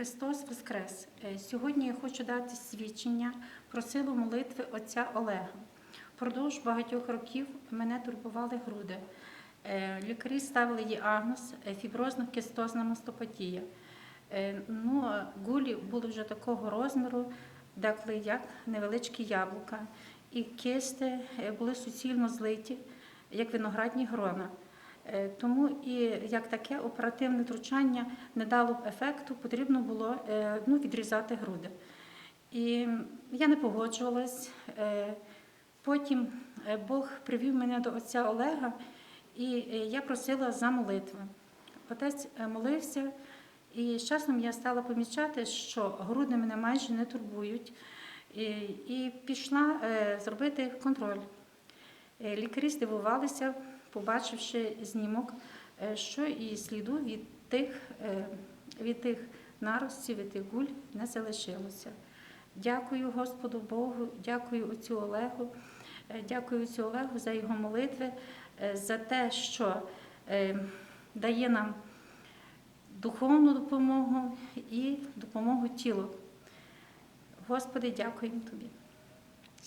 Христос Воскрес! Е, Сьогодні я хочу дати свідчення про силу молитви отця Олега. Впродовж багатьох років мене турбували груди. Е, Лікарі ставили діагноз е, фіброзно-кистозна мастопатія. Е, Ну, гулі були вже такого розміру, деколи як невеличкі яблука. І кисти були суцільно злиті, як виноградні грона. Е, Тому і як таке оперативне втручання не дало б ефекту, потрібно було е, ну, відрізати груди. І я не погоджувалась. Е, Потім Бог привів мене до отця Олега, і я просила за молитви. Отець молився, і з часом я стала помічати, що груди мене майже не турбують, і, і пішла зробити контроль. Лікарі здивувалися, побачивши знімок, е, що і сліду від тих, е, від тих наростів, від тих гуль не залишилося. Дякую Господу Богу, дякую отцю Олегу, е, дякую отцю Олегу за його молитви, за те, що дає нам духовну допомогу і допомогу тілу. Господи, дякуємо Тобі.